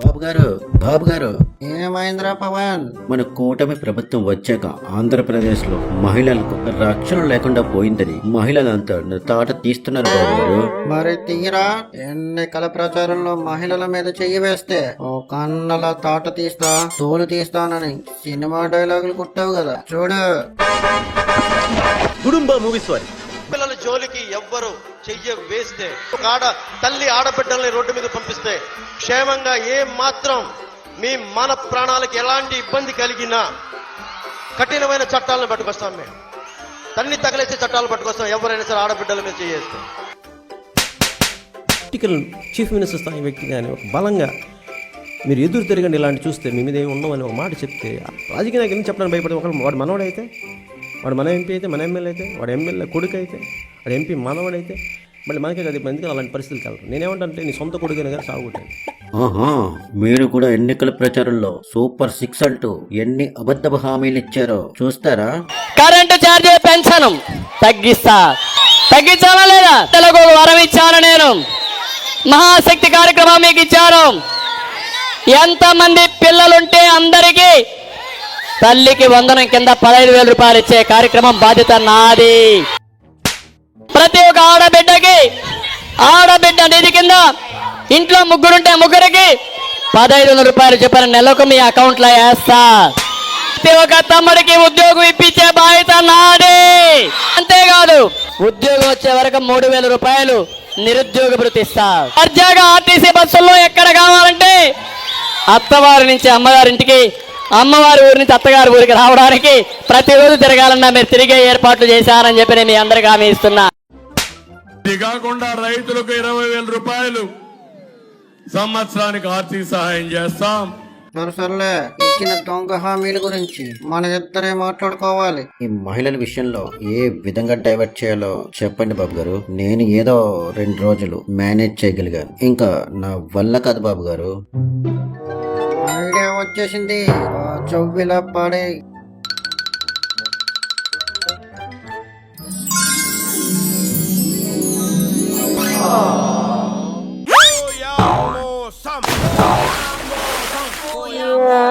బాబు గారు బాబు గారు ఏమైందిరా పవన్? మన కూటమి ప్రభుత్వం వచ్చాక ఆంధ్రప్రదేశ్లో మహిళలకు రక్షణ లేకుండా పోయిందని మహిళలంతా తాట తీస్తున్నారు బాబు గారు మరి తీరా? ఎన్నికల ప్రచారంలో మహిళల మీద చెయ్యి వేస్తే ఓ కన్నల తాట తీస్తా తోలు తీస్తానని సినిమా డైలాగులు కుట్టావు కదా. చూడు. కుటుంబ మూవీస్ వారి పిల్లల జోలికి ఎవ్వరు చెయ్య వేస్తే ఒక ఆడ తల్లి ఆడబిడ్డల్ని రోడ్డు మీద పంపిస్తే క్షేమంగా ఏ మాత్రం మీ మన ప్రాణాలకు ఎలాంటి ఇబ్బంది కలిగినా కఠినమైన చట్టాలను పట్టుకొస్తాం మేము. తన్ని తగిలేసే చట్టాలు పట్టుకొస్తాం ఎవరైనా సరే ఆడబిడ్డల మీద చేయేస్తే. పొలిటికల్ చీఫ్ మినిస్టర్ స్థాయి వ్యక్తి కానీ ఒక బలంగా మీరు ఎదురు తిరగండి ఇలాంటి చూస్తే మీ మీద ఏమి ఉండవని ఒక మాట చెప్తే రాజకీయ నాయకులు చెప్పడానికి భయపడి ఒకళ్ళు వాడు మనవడైతే వాడు మన ఎంపీ అయితే మన ఎమ్మెల్యే అయితే వాడు ఎమ్మెల్యే కొడుకు అయితే వాడు ఎంపీ మనవడైతే మళ్ళీ మనకే కదా ఎందుకు అలాంటి పరిస్థితులు కలరు నేనేమంటే నీ సొంత కొడుకునే కదా సాగుతాను ఆహా మీరు కూడా ఎన్నికల ప్రచారంలో సూపర్ సిక్స్ అంటూ ఎన్ని అబద్ధపు హామీలు ఇచ్చారో చూస్తారా? కరెంటు ఛార్జీ పెంచను తగ్గిస్తా. తగ్గించాలా లేదా? తెలుగు వరం ఇచ్చాను నేను? మహాశక్తి కార్యక్రమం మీకు ఇచ్చాను. ఎంతమంది పిల్లలుంటే అందరికీ తల్లికి వందనం కింద పదహైదు వేల రూపాయలు ఇచ్చే కార్యక్రమం బాధ్యత నాది. ప్రతి ఒక్క ఆడబిడ్డకి ఆడబిడ్డ నిధి కింద ఇంట్లో ముగ్గురుంటే ముగ్గురికి పదహైదు వందల రూపాయలు చెప్పిన నెలకు మీ అకౌంట్లో వేస్తా. ప్రతి ఒక్క తమ్ముడికి ఉద్యోగం ఇప్పించే బాధ్యత నాది. అంతేకాదు ఉద్యోగం వచ్చే వరకు మూడు వేల రూపాయలు నిరుద్యోగ భృతి దర్జాగా ఆర్టీసీ బస్సుల్లో ఎక్కడ కావాలంటే అత్తవారి నుంచి అమ్మగారింటికి అమ్మవారి ఊరి నుంచి అత్తగారి ఊరికి రావడానికి ప్రతిరోజు తిరగాలన్నా మీరు తిరిగే ఏర్పాట్లు చేశారని చెప్పి నేను మీ అందరికి హామీ ఇస్తున్నా. ఇది కాకుండా రైతులకు ఇరవై వేల రూపాయలు సంవత్సరానికి ఆర్థిక సహాయం చేస్తాం. సరే సర్లే ఇచ్చిన దొంగ హామీల గురించి మన ఇద్దరే మాట్లాడుకోవాలి. ఈ మహిళల విషయంలో ఏ విధంగా డైవర్ట్ చేయాలో చెప్పండి బాబు గారు. నేను ఏదో రెండు రోజులు మేనేజ్ చేయగలిగాను. ఇంకా నా వల్ల కాదు బాబు గారు. వచ్చేసింది చెవిలా పడే Oh, yeah.